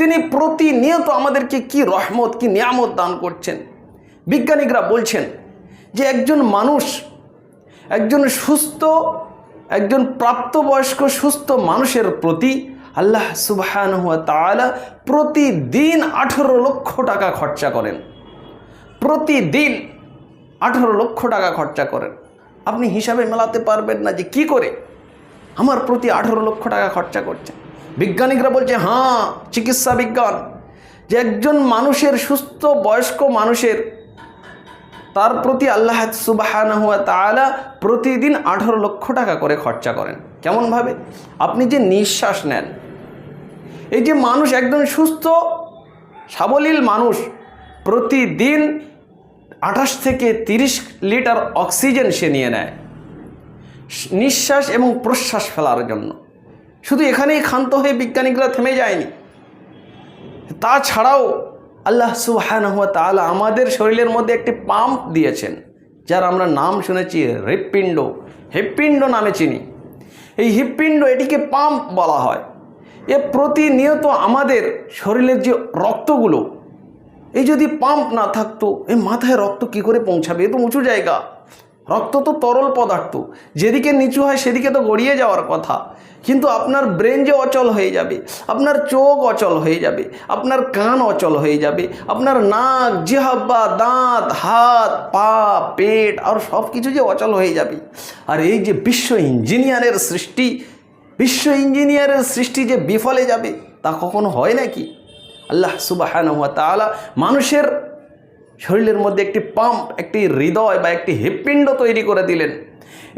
তিনি প্রতিনিয়ত আমাদেরকে কি রহমত, কি নিয়ামত দান করছেন। বিজ্ঞানিকরা বলছেন যে একজন মানুষ, একজন সুস্থ, একজন প্রাপ্তবয়স্ক, সুস্থ মানুষের প্রতি আল্লাহ সুবাহান হুয়া তালা প্রতিদিন আঠেরো লক্ষ টাকা খরচা করেন। প্রতিদিন আঠেরো লক্ষ টাকা খরচা করেন। আপনি হিসাবে মেলাতে পারবেন না যে কি করে আমার প্রতি আঠেরো লক্ষ টাকা খরচা করছেন। বিজ্ঞানিকরা বলছে হ্যাঁ চিকিৎসা বিজ্ঞান। যে একজন মানুষের, সুস্থ বয়স্ক মানুষের, তার প্রতি আল্লাহ সুবাহান হুয়া তালা প্রতিদিন আঠারো লক্ষ টাকা করে খরচা করেন। কেমনভাবে? আপনি যে নিঃশ্বাস নেন, এই যে মানুষ একদম সুস্থ, সাবলীল মানুষ, প্রতিদিন আঠাশ থেকে তিরিশ লিটার অক্সিজেন সে নিয়ে নেয়। নিঃশ্বাস এবং প্রশ্বাস ফেলার জন্য। শুধু এখানেই ক্ষান্ত হয়ে বিজ্ঞানিকরা থেমে যায়নি। তাছাড়াও আল্লাহ সুবাহান তালা আমাদের শরীরের মধ্যে একটি পাম্প দিয়েছেন, যার আমরা নাম শুনেছি হৃৎপিণ্ড। হৃৎপিণ্ড নামে চিনি। এই হৃৎপিণ্ড এটিকে পাম্প বলা হয়। এ প্রতিনিয়ত আমাদের শরীরের যে রক্তগুলো, এই যদি পাম্প না থাকতো, এই মাথায় রক্ত কি করে পৌঁছাবে? এ তো উঁচু জায়গা। রক্ত তো তরল পদার্থ। যেদিকে নিচু হয় সেদিকে তো গড়িয়ে যাওয়ার কথা। কিন্তু আপনার ব্রেন যে অচল হয়ে যাবে, আপনার চোখ অচল হয়ে যাবে, আপনার কান অচল হয়ে যাবে, আপনার নাক জিহাব্বা দাঁত, হাত, পা, পেট আর সব কিছু যে অচল হয়ে যাবে। আর এই যে বিশ্ব ইঞ্জিনিয়ারের সৃষ্টি, বিশ্ব ইঞ্জিনিয়ারের সৃষ্টি যে বিফলে যাবে, তা কখনো হয় নাকি? আল্লাহ সুবাহ মানুষের শরীরের মধ্যে একটি পাম্প, একটি হৃদয় বা একটি হৃৎপিণ্ড তৈরি করে দিলেন।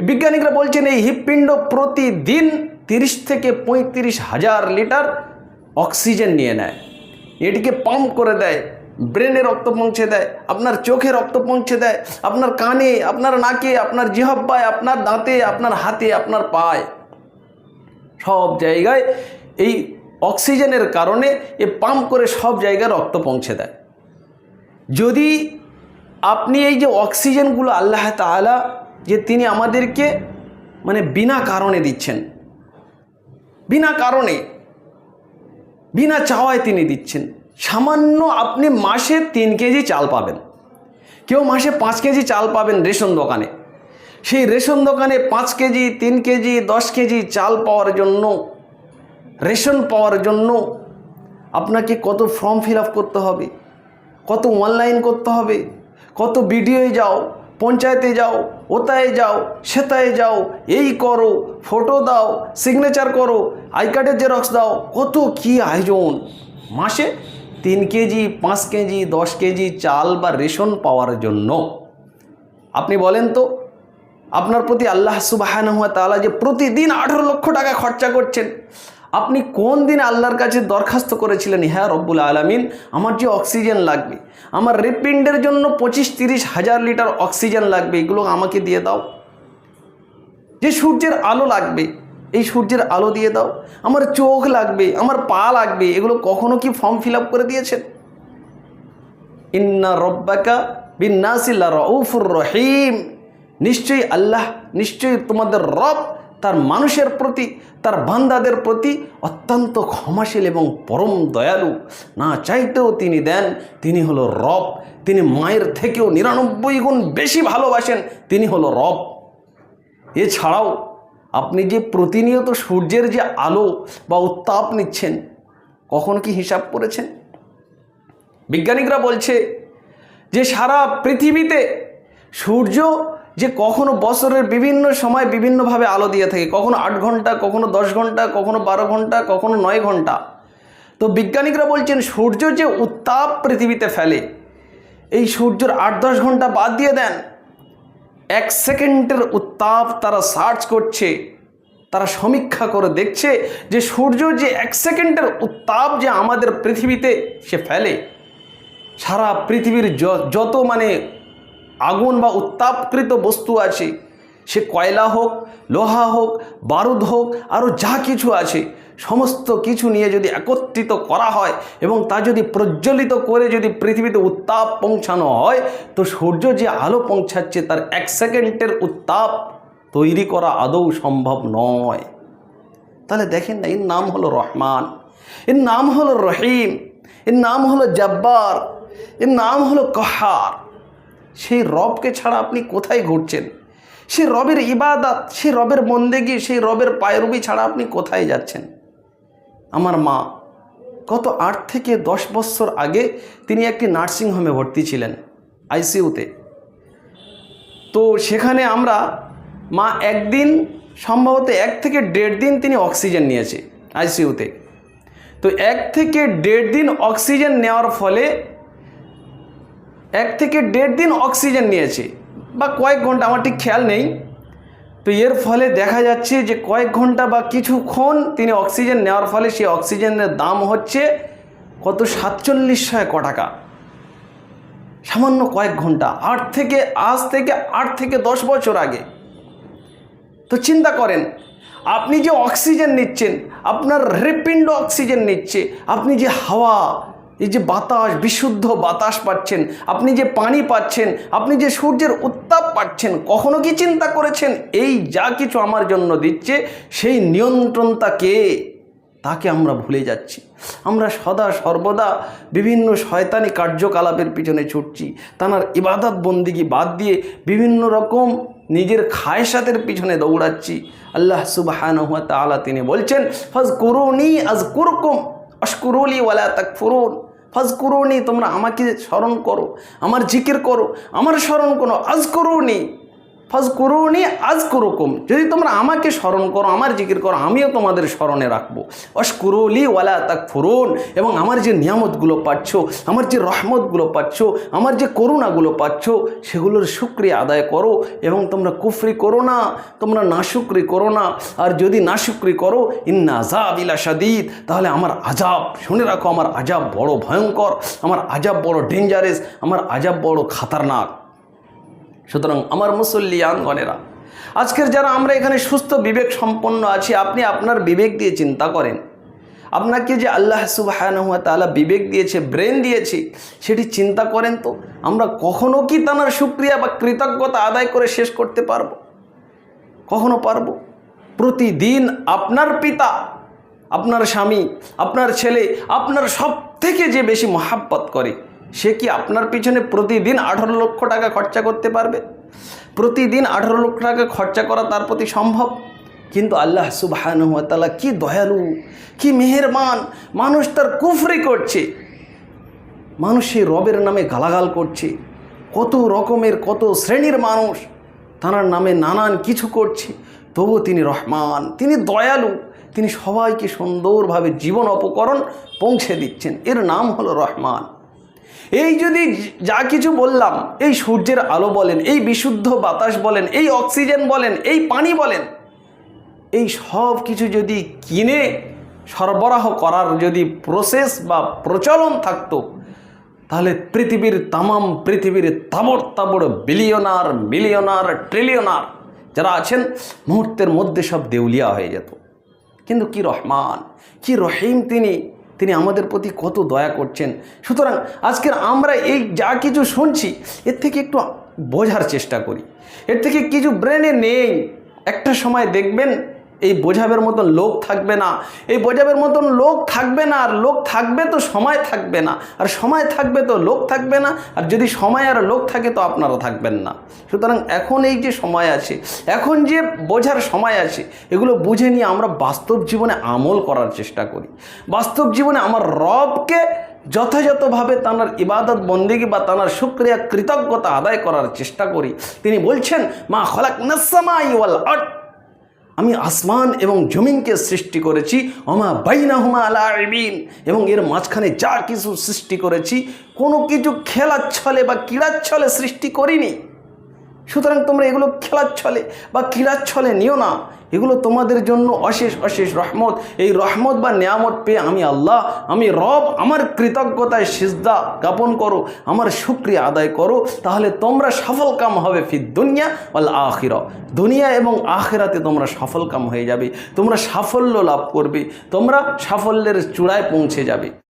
বিজ্ঞানিকরা বলছেন, এই হৃৎপিণ্ড প্রতিদিন তিরিশ থেকে পঁয়ত্রিশ হাজার লিটার অক্সিজেন নিয়ে নেয়। এটিকে পাম্প করে দেয়, ব্রেনে রক্ত পৌঁছে দেয়, আপনার চোখে রক্ত পৌঁছে দেয়, আপনার কানে, আপনার নাকে, আপনার জিহব্বায় আপনার দাঁতে, আপনার হাতে, আপনার পায়ে। সব জায়গায় এই অক্সিজেনের কারণে এ পাম্প করে সব জায়গায় রক্ত পৌঁছে দেয়। যদি আপনি এই যে অক্সিজেনগুলো আল্লাহ তালা যে তিনি আমাদেরকে মানে বিনা কারণে দিচ্ছেন, বিনা কারণে, বিনা চাওয়ায় তিনি দিচ্ছেন, সামান্য আপনি মাসে তিন কেজি চাল পাবেন। কেউ মাসে পাঁচ কেজি চাল পাবেন রেশন দোকানে। সেই রেশন দোকানে পাঁচ কেজি, তিন কেজি, দশ কেজি চাল পাওয়ার জন্য, রেশন পাওয়ার জন্য আপনাকে কত ফর্ম ফিল করতে হবে? কত অনলাইন করতে হবে, কত ভিডিওয়ে যাও, পঞ্চায়েতে যাও, ওতায় যাও, সেতায় যাও, এই করো ফটো দাও সিগনেচার করো আই কার্ডের জেরক্স দাও, কত কি আয়োজন? মাসে তিন কেজি, পাঁচ কেজি, দশ কেজি চাল বা রেশন পাওয়ার জন্য। আপনি বলেন তো, আপনার প্রতি আল্লাহ সুবাহান হুয়া তালা যে প্রতিদিন আঠেরো লক্ষ টাকা খরচা করছেন আপনি কোন দিন আল্লাহর কাছে দরখাস্ত করেছিলেন? হ্যাঁ রব্বুল আলমিন, আমার যে অক্সিজেন লাগবে, আমার হৃৎপিণ্ডের জন্য পঁচিশ তিরিশ হাজার লিটার অক্সিজেন লাগবে, এগুলো আমাকে দিয়ে দাও। যে সূর্যের আলো লাগবে, এই সূর্যের আলো দিয়ে দাও। আমার চোখ লাগবে, আমার পা লাগবে, এগুলো কখনো কি ফর্ম ফিল আপ করে দিয়েছেন? ইন্না রব্বাকা বিন্নাসিল্লা রউফুর রহিম। নিশ্চয়ই আল্লাহ, নিশ্চয়ই তোমাদের রব তার মানুষের প্রতি, তার বান্দাদের প্রতি অত্যন্ত ক্ষমাশীল এবং পরম দয়ালু। না চাইতেও তিনি দেন, তিনি হলো রব। তিনি মায়ের থেকেও নিরানব্বই গুণ বেশি ভালোবাসেন, তিনি হলো রব। এছাড়াও আপনি যে প্রতিনিয়ত সূর্যের যে আলো বা উত্তাপ নিচ্ছেন, কখন কি হিসাব করেছেন? বিজ্ঞানিকরা বলছে যে সারা পৃথিবীতে সূর্য যে কখনো বছরের বিভিন্ন সময় বিভিন্নভাবে আলো দিয়ে থাকে, কখনো আট ঘণ্টা, কখনো দশ ঘণ্টা, কখনো বারো ঘণ্টা, কখনো নয় ঘণ্টা। তো বিজ্ঞানিকরা বলছেন, সূর্য যে উত্তাপ পৃথিবীতে ফেলে, এই সূর্যের আট দশ ঘণ্টা বাদ দিয়ে দেন। এক সেকেন্ডের উত্তাপ তারা সার্চ করছে, তারা সমীক্ষা করে দেখছে যে সূর্য যে এক সেকেন্ডের উত্তাপ যে আমাদের পৃথিবীতে সে ফেলে। সারা পৃথিবীর যত মানে আগুন বা উত্তাপকৃত বস্তু আছে। সে কয়লা হোক, লোহা হোক, বারুদ হোক আরও যা কিছু আছে, সমস্ত কিছু নিয়ে যদি একত্রিত করা হয় এবং তা যদি প্রজ্বলিত করে যদি পৃথিবীতে উত্তাপ পৌঁছানো হয়, তো সূর্য যে আলো পৌঁছাচ্ছে তার এক সেকেন্ডের উত্তাপ তৈরি করা আদৌ সম্ভব নয়। তাহলে দেখেন না, এর নাম হলো রহমান, এর নাম হলো রহিম, এর নাম হলো জব্বার, এর নাম হলো কহার। সেই রবকে ছাড়া আপনি কোথায় ঘুরছেন? সেই রবের ইবাদাত, সেই রবের বন্দেগি সেই রবের পায়রবি ছাড়া আপনি কোথায় যাচ্ছেন? আমার মা, গত আট থেকে দশ বছর আগে তিনি একটি নার্সিংহোমে ভর্তি ছিলেন, আইসিইউতে। তো সেখানে আমরা মা একদিন, সম্ভবত এক থেকে দেড় দিন তিনি অক্সিজেন নিয়েছে, আইসিইউতে। তো এক থেকে দেড় দিন অক্সিজেন নেওয়ার ফলে এক থেকে দেড় দিন অক্সিজেন নিয়েছে। বা কয়েক ঘণ্টা, আমার ঠিক খেয়াল নেই। তো এর ফলে দেখা যাচ্ছে যে কয়েক ঘণ্টা বা কিছুক্ষণ তিনি অক্সিজেন নেওয়ার ফলে সেই অক্সিজেনের দাম হচ্ছে কত? সাতচল্লিশশো ক টাকা। সামান্য কয়েক ঘণ্টা, আট থেকে, আজ থেকে আট থেকে দশ বছর আগে। তো চিন্তা করেন, আপনি যে অক্সিজেন নিচ্ছেন, আপনার হৃৎপিণ্ড অক্সিজেন নিচ্ছে, আপনি যে হাওয়া এই যে বাতাস, বিশুদ্ধ বাতাস পাচ্ছেন, আপনি যে পানি পাচ্ছেন, আপনি যে সূর্যের উত্তাপ পাচ্ছেন, কখনো কি চিন্তা করেছেন, এই যা কিছু আমার জন্য দিচ্ছে, সেই নিয়ন্ত্রণটা কে? তাকে আমরা ভুলে যাচ্ছি। আমরা সদা সর্বদা বিভিন্ন শয়তানি কার্যকলাপের পিছনে ছুটছি। তানার ইবাদত বন্দিগি বাদ দিয়ে বিভিন্ন রকম নিজের খায়সাতের পিছনে দৌড়াচ্ছি। আল্লাহ সুবাহান তালা তিনি বলছেন ফাজ করুনি আজ কুরকুম অস্কুরুলি ওয়ালা তাক ফুরুন ফাজ করুনি তোমরা আমাকে স্মরণ করো, আমার জিকির করো, আমার স্মরণ করো আজ করুনি ফাজ করুনি আজ করুকুম যদি তোমরা আমাকে স্মরণ করো, আমার জিকির করো, আমিও তোমাদের স্মরণে রাখব। অস্কুরুলি ওয়ালা তাক ফুরুন এবং আমার যে নিয়ামতগুলো পাচ্ছ, আমার যে রহমতগুলো পাচ্ছ, আমার যে করুণাগুলো পাচ্ছ, সেগুলোর শুক্রিয়া আদায় করো এবং তোমরা কুফরি করো না, তোমরা নাশুক্রি করো না। আর যদি নাশুক্রি করো, ইন্না আজাব ইলা সাদিদ তাহলে আমার আজাব শুনে রাখো, আমার আজাব বড় ভয়ঙ্কর, আমার আজাব বড় ডেঞ্জারেস আমার আজাব বড় খাতারনাক। সুতরাং আমার মুসল্লিয়ানগণেরা, আজকের যারা আমরা এখানে সুস্থ, বিবেক সম্পন্ন আছি, আপনি আপনার বিবেক দিয়ে চিন্তা করেন। আপনাকে যে আল্লাহ সুবাহানুয়া তালা বিবেক দিয়েছে, ব্রেন দিয়েছে, সেটি চিন্তা করেন তো। আমরা কখনো কি তানার সুক্রিয়া বা কৃতজ্ঞতা আদায় করে শেষ করতে পারব? কখনো পারব? প্রতিদিন আপনার পিতা, আপনার স্বামী, আপনার ছেলে, আপনার সব থেকে যে বেশি মহাব্বত করে সে কি আপনার পিছনে প্রতিদিন আঠারো লক্ষ টাকা খরচা করতে পারবে? প্রতিদিন আঠারো লক্ষ টাকা খরচা করা তার প্রতি সম্ভব? কিন্তু আল্লাহ সুবাহানুয়াতালা কি দয়ালু, কি মেহেরবান, মানুষ তার কুফরি করছে। মানুষ সেই রবের নামে গালাগাল করছে। কত রকমের, কত শ্রেণির মানুষ তাঁর নামে নানান কিছু করছে। তবু তিনি রহমান, তিনি দয়ালু, তিনি সবাইকে সুন্দরভাবে জীবন, অপকরণ পৌঁছে দিচ্ছেন। এর নাম হলো রহমান। এই যদি যা কিছু বললাম, এই সূর্যের আলো বলেন, এই বিশুদ্ধ বাতাস বলেন, এই অক্সিজেন বলেন, এই পানি বলেন, এই সব কিছু যদি কিনে সরবরাহ করার যদি প্রসেস বা প্রচলন থাকতো, তাহলে পৃথিবীর তামাম পৃথিবীর তাবড় তাবড় বিলিয়নার মিলিয়নার ট্রিলিয়নার যারা আছেন, মুহূর্তের মধ্যে সব দেউলিয়া হয়ে যেত। কিন্তু কি রহমান, কি রহিম তিনি তিনি আমাদের প্রতি কত দয়া করছেন। সুতরাং আজকের আমরা এই যা কিছু শুনছি, এর থেকে একটু বোঝার চেষ্টা করি। এর থেকে কিছু ব্রেনে নেই। একটা সময় দেখবেন এই বোঝাবের মতন লোক থাকবে না। এই বোঝাবের মতন লোক থাকবে না, আর লোক থাকবে তো সময় থাকবে না। আর সময় থাকবে তো লোক থাকবে না, আর যদি সময় আর লোক থাকে তো আপনারা থাকবেন না। সুতরাং এখন এই যে সময় আছে, এখন যে বোঝার সময় আছে, এগুলো বুঝে নিয়ে আমরা বাস্তব জীবনে আমল করার চেষ্টা করি। বাস্তব জীবনে আমার রবকে যথাযথভাবে তাঁর ইবাদত, বন্দিগি বা তাঁর শুক্রিয়া, কৃতজ্ঞতা আদায় করার চেষ্টা করি। তিনি বলছেন, মা খলাক নাসামাই ওয়াল আর্থ আমি আসমান এবং জমিনকে সৃষ্টি করেছি অমা বাইনা হুমা আলা আইবিন এবং এর মাঝখানে যা কিছু সৃষ্টি করেছি, কোনো কিছু খেলার ছলে বা ক্রীড়ার ছলে সৃষ্টি করিনি। সুতরাং তোমরা এগুলো খেলার ছলে বা ক্রীড়ার ছলে নিও না। এগুলো তোমাদের জন্য অশেষ অশেষ রহমত। এই রহমত বা নিয়ামত পেয়ে আমি আল্লাহ, আমি রব, আমার কৃতজ্ঞতায় সিজদা জ্ঞাপন করো, আমার সুক্রিয়া আদায় করো। তাহলে তোমরা সফল কাম হবে ফির দুনিয়া বল আখির। দুনিয়া এবং আখেরাতে তোমরা সফল কাম হয়ে যাবে। তোমরা সাফল্য লাভ করবে। তোমরা সাফল্যের চূড়ায় পৌঁছে যাবে।